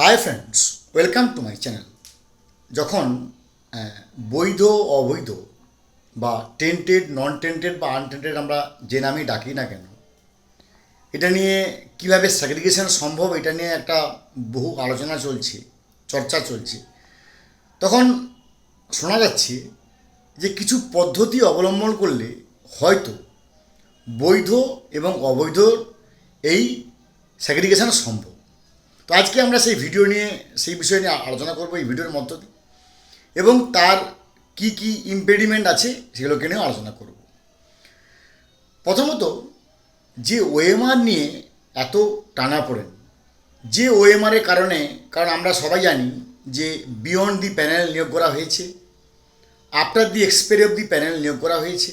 Hi friends welcome to my channel যখন বৈধ, অবৈধ বা টেন্টেড নন টেন্টেড বা আনটেন্টেড আমরা যে নামেই ডাকি না কেন, এটা নিয়ে কীভাবে স্যাগ্রিগেশন সম্ভব এটা নিয়ে একটা বহু আলোচনা চলছে, চর্চা চলছে। তখন শোনা যাচ্ছে যে কিছু পদ্ধতি অবলম্বন করলে হয়তো বৈধ এবং অবৈধ এই স্যাগ্রিগেশন সম্ভব। তো আজকে আমরা সেই ভিডিও নিয়ে, সেই বিষয় নিয়ে আলোচনা করব, এই ভিডিওর মধ্য দিয়ে। এবং তার কি কি ইম্পেডিমেন্ট আছে সেগুলোকে নিয়েও আলোচনা করব। প্রথমত, যে ওএমআর নিয়ে এত টানা পড়েন, যে ওএমআরের কারণে, কারণ আমরা সবাই জানি যে বিয়ন্ড দি প্যানেল নিয়োগ করা হয়েছে after the expiry of the panel নিয়োগ করা হয়েছে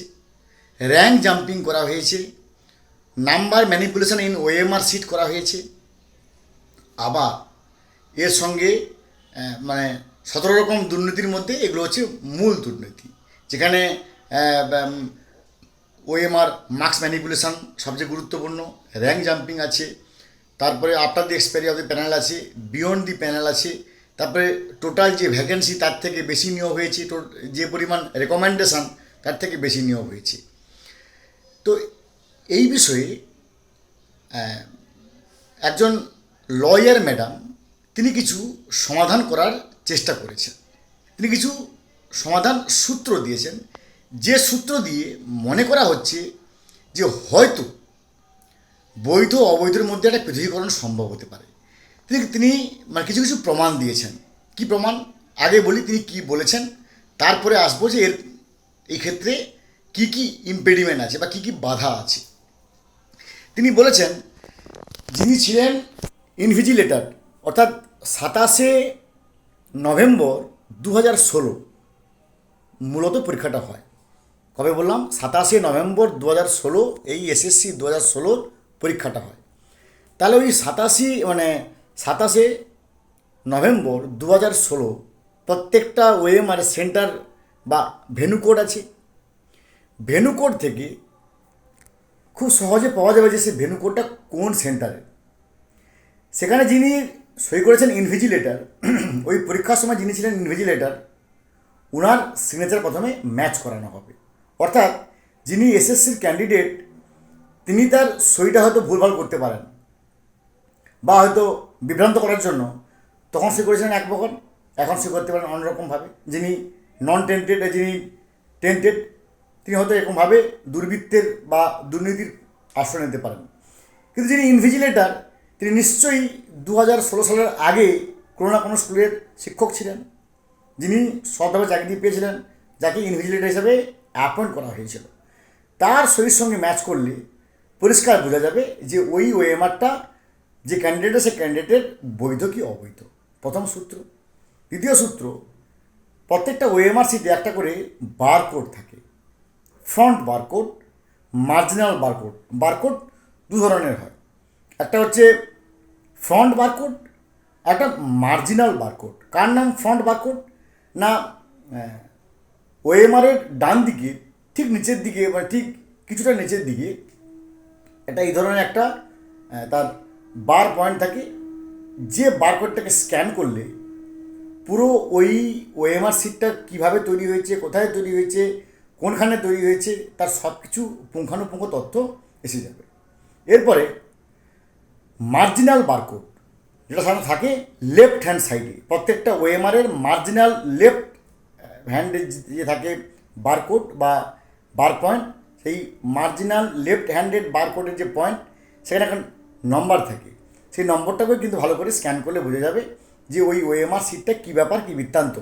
র্যাঙ্ক জাম্পিং করা হয়েছে number manipulation in OMR sheet করা হয়েছে আবার এর সঙ্গে মানে সতেরো রকম দুর্নীতির মধ্যে এগুলো হচ্ছে মূল দুর্নীতি। যেখানে ওএমআর মার্কস ম্যানিপুলেশন সবচেয়ে গুরুত্বপূর্ণ র্যাঙ্ক জাম্পিং আছে, তারপরে after the expiry of the panel আছে বিয়ন্ড দি প্যানেল আছে, তারপরে টোটাল যে ভ্যাকেন্সি তার থেকে বেশি নিয়োগ হয়েছে যে পরিমাণ রেকমেন্ডেশন তার থেকে বেশি নিয়োগ হয়েছে। তো এই বিষয়ে একজন লয়ার ম্যাডাম, তিনি কিছু সমাধান করার চেষ্টা করেছেন। তিনি কিছু সমাধান সূত্র দিয়েছেন। যে সূত্র দিয়ে মনে করা হচ্ছে যে হয়তো বৈধ অবৈধের মধ্যে একটা পৃথকীকরণ সম্ভব হতে পারে। তিনি তিনি মানে কিছু কিছু প্রমাণ দিয়েছেন। কি প্রমাণ? আগে বলি তিনি কি বলেছেন, তারপরে আসব যে এর, এই ক্ষেত্রে কি কি ইম্পেডিমেন্ট আছে বা কি কি বাধা আছে। তিনি বলেছেন, যিনি ছিলেন ইনভিজিলেটর অর্থাৎ সাতাশে নভেম্বর দু হাজার ষোলো মূলত পরীক্ষাটা হয়। কবে বললাম? সাতাশে নভেম্বর দু হাজার ষোলো, এই এসএসসি দু হাজার ষোলোর পরীক্ষাটা হয়। তাহলে ওই সাতাশি মানে সাতাশে নভেম্বর দু হাজার ষোলো প্রত্যেকটা ওএমআর সেন্টার বা ভেনু কোড আছে। ভেনু কোড থেকে খুব সহজে পাওয়া যাবে যে সে ভেনু কোডটা কোন সেন্টারে। সেখানে যিনি সই করেছেন ইনভিজিলেটর ওই পরীক্ষার সময় যিনি ছিলেন ইনভিজিলেটার ওনার সিগনেচার প্রথমে ম্যাচ করানো হবে। অর্থাৎ যিনি এসএসসির ক্যান্ডিডেট তিনি তার সইটা হয়তো ভুলভাল করতে পারেন বা হয়তো বিভ্রান্ত করার জন্য তখন সে করেছিলেন এক প্রকার এখন সে করতে পারেন অন্যরকমভাবে। যিনি নন টেন্টেড যিনি টেন্টেড তিনি হয়তো এরকমভাবে দুর্বৃত্তের বা দুর্নীতির আশ্রয় নিতে পারেন। কিন্তু যিনি ইনভিজিলেটর তিনি নিশ্চয়ই দু হাজার ষোলো সালের আগে কোনো না কোনো স্কুলের শিক্ষক ছিলেন, যিনি সৎভাবে চাকরি পেয়েছিলেন, যাকে ইনভিজিলেটর হিসাবে অ্যাপয়েন্ট করা হয়েছিল। তার সইয়ের সঙ্গে ম্যাচ করলে পরিষ্কার বোঝা যাবে যে ওই ওএমআরটা যে ক্যান্ডিডেট সে ক্যান্ডিডেটের বৈধ কি অবৈধ? প্রথম সূত্র। দ্বিতীয় সূত্র, প্রত্যেকটা ওএমআর সিটে একটা করে বারকোড থাকে। Front barcode marginal barcode barcode দু ধরনের হয়। একটা হচ্ছে ফ্রন্ট বারকোড একটা মার্জিনাল বারকোড কার নাম ফ্রন্ট বারকোড না ওএমআরের ডান দিকে, ঠিক নিচের দিকে মানে ঠিক কিছুটা নিচের দিকে এটা এই ধরনের একটা তার বার পয়েন্ট থাকে। যে বারকোডটাকে স্ক্যান করলে পুরো ওই ওএমআর সিটটা কীভাবে তৈরি হয়েছে, কোথায় তৈরি হয়েছে, কোনখানে তৈরি হয়েছে, তার সব কিছু পুঙ্খানুপুঙ্খ তথ্য এসে যাবে। এরপরে মার্জিনাল বারকোড। যেটা সাধারণত থাকে লেফট হ্যান্ড সাইডে। প্রত্যেকটা ওএমআরের মার্জিনাল লেফট হ্যান্ডে যে থাকে বারকোড বা বার পয়েন্ট, সেই মার্জিনাল লেফট হ্যান্ডেড বারকোডের যে পয়েন্ট, সেখানে এখন নম্বর থাকে। সেই নম্বরটাকেও কিন্তু ভালো করে স্ক্যান করলে বোঝা যাবে যে ওই ওএমআর সিটটা কী ব্যাপার, কী বৃত্তান্ত।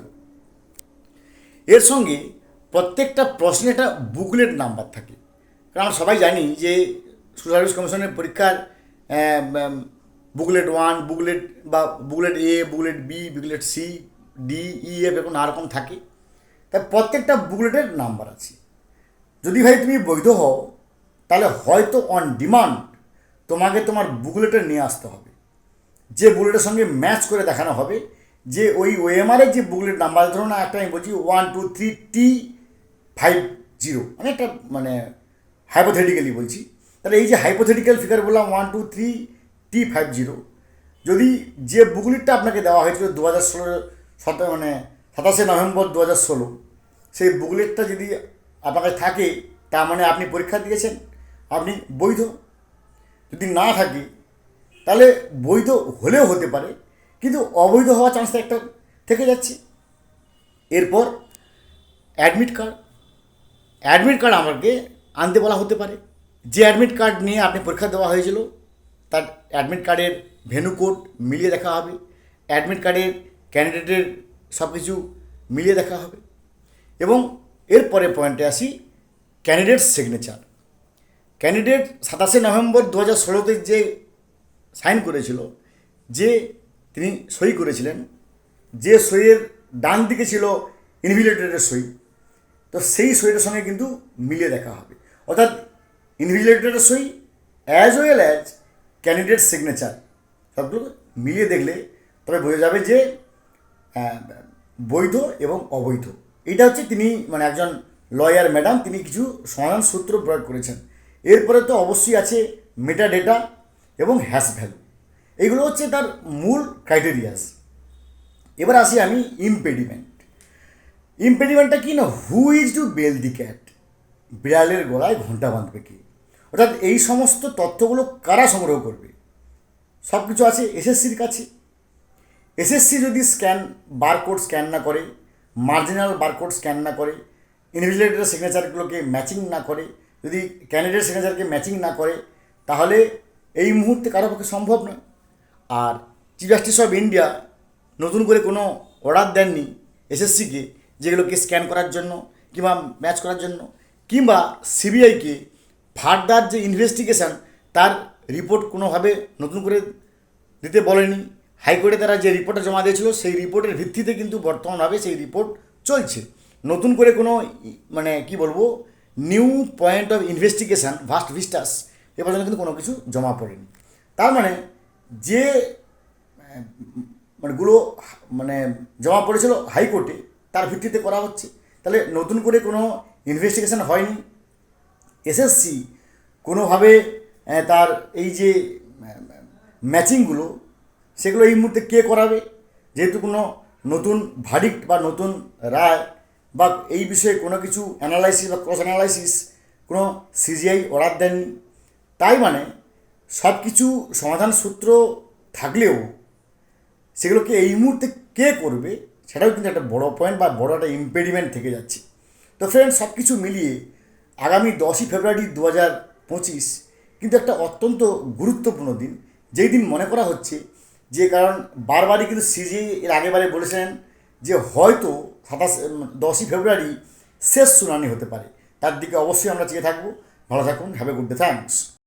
এর সঙ্গে প্রত্যেকটা প্রশ্নে একটা বুকলেট নাম্বার থাকে। কারণ আমরা সবাই জানি যে সার্ভিস কমিশনের পরীক্ষার বুকলেট ওয়ান বুকলেট বা booklet A booklet B booklet C D E F এরকম নানা রকম থাকে। তাই প্রত্যেকটা বুকলেটের নাম্বার আছে। যদি ভাই তুমি বৈধ হও, তাহলে হয়তো অন ডিমান্ড তোমাকে তোমার বুকলেটে নিয়ে আসতে হবে। যে বুকলেটের সঙ্গে ম্যাচ করে দেখানো হবে, যে ওই ওএমআরের যে বুকলেট নাম্বার ধরুন না একটা আমি বলছি one two three T five zero আমি একটা মানে হাইপোথেটিক্যালি বলছি। তাহলে এই যে হাইপোথেটিক্যাল ফিগার বললাম one two three T five zero যদি যে বুকলিটটা আপনাকে দেওয়া হয়েছিল দু হাজার ষোলো মানে সাতাশে নভেম্বর দু হাজার ষোলো, সেই বুকলেটটা যদি আপনার কাছে থাকে, তার মানে আপনি পরীক্ষা দিয়েছেন, আপনি বৈধ। যদি না থাকে, তাহলে বৈধ হলেও হতে পারে, কিন্তু অবৈধ হওয়ার চান্সটা একটা থেকে যাচ্ছে। এরপর অ্যাডমিট কার্ড অ্যাডমিট কার্ড আমাকে আনতে বলা হতে পারে। যে অ্যাডমিট কার্ড নিয়ে আপনি পরীক্ষা দেওয়া হয়েছিল, তার অ্যাডমিট কার্ডের ভেনু কোড মিলিয়ে দেখা হবে অ্যাডমিট কার্ডের ক্যান্ডিডেটের সব কিছু মিলিয়ে দেখা হবে এবং এরপরে পয়েন্টে আসি ক্যান্ডিডেট সিগনেচার ক্যান্ডিডেট সাতাশে নভেম্বর দু হাজার ষোলোতে যে সাইন করেছিল, যে তিনি সই করেছিলেন, যে সইয়ের ডান দিকে ছিল ইনভিলেটরের সই, তো সেই সইটার সঙ্গে কিন্তু মিলিয়ে দেখা হবে। অর্থাৎ ইনভিজিলেটরের সই as well as candidate signature সবগুলো মিলিয়ে দেখলে তবে বোঝা যাবে যে বৈধ এবং অবৈধ। এটা হচ্ছে তিনি মানে একজন লয়ার ম্যাডাম তিনি কিছু সমাধান সূত্র প্রয়োগ করেছেন। এরপরে তো অবশ্যই আছে মেটা ডেটা এবং হ্যাশ ভ্যালু এগুলো হচ্ছে তার মূল ক্রাইটেরিয়াস এবার আসি আমি ইমপেডিমেন্ট ইমপেডিমেন্টটা কি না? Who is to bell the cat বিড়ালের গলায় ঘণ্টা বাঁধবে কি? অর্থাৎ এই সমস্ত তথ্যগুলো কারা সংগ্রহ করবে? সব কিছু আছে, এসএসসির কাছে। এসএসসি যদি স্ক্যান, বারকোড স্ক্যান না করে, মার্জিনাল বারকোড স্ক্যান না করে ইনভিজিলেটরের সিগনেচারগুলোকে ম্যাচিং না করে, যদি ক্যান্ডিডেট সিগনেচারকে ম্যাচিং না করে, তাহলে এই মুহূর্তে কারও পক্ষে সম্ভব নয়। আর চিফ জাস্টিস অফ ইন্ডিয়া নতুন করে কোনো অর্ডার দেননি এসএসসিকে, যেগুলোকে স্ক্যান করার জন্য কিংবা ম্যাচ করার জন্য, কিংবা সিবিআইকে ফার্দার যে ইনভেস্টিগেশন তার রিপোর্ট কোনোভাবে নতুন করে দিতে বলেনি। হাইকোর্টে তারা যে রিপোর্টটা জমা দিয়েছিল সেই রিপোর্টের ভিত্তিতে কিন্তু বর্তমানভাবে সেই রিপোর্ট চলছে। নতুন করে কোনো মানে কি বলব new point of investigation vast vistas এ পর্যন্ত কিন্তু কোনো কিছু জমা পড়েনি। তার মানে যে আহ, মানে গুলো মানে জমা পড়েছিল হাইকোর্টে তার ভিত্তিতে করা হচ্ছে। তাহলে নতুন করে কোনো ইনভেস্টিগেশন হয়নি। এসএসসি কোনোভাবে তার এই যে ম্যাচিংগুলো, সেগুলো এই মুহূর্তে কে করাবে? যেহেতু কোনো নতুন ভার্ডিক্ট বা নতুন রায় বা এই বিষয়ে কোনো কিছু অ্যানালাইসিস বা ক্রস অ্যানালাইসিস কোনো সিজিআই অর্ডার দেননি। তাই মানে সব কিছু সমাধান সূত্র থাকলেও সেগুলোকে এই মুহূর্তে কে করবে, সেটাও কিন্তু একটা বড় পয়েন্ট বা বড় একটা ইম্পেডিমেন্ট থেকে যাচ্ছে। তো ফ্রেন্ড সব কিছু মিলিয়ে আগামী দশই ফেব্রুয়ারি দু হাজার পঁচিশ কিন্তু একটা অত্যন্ত গুরুত্বপূর্ণ দিন। যেই দিন মনে করা হচ্ছে যে, কারণ বারবারই কিন্তু সিজি এর আগেবারে বলেছেন যে, হয়তো সাতাশ দশই ফেব্রুয়ারি শেষ শুনানি হতে পারে। তার দিকে অবশ্যই আমরা চেয়ে থাকব। ভালো থাকুন have a good day thanks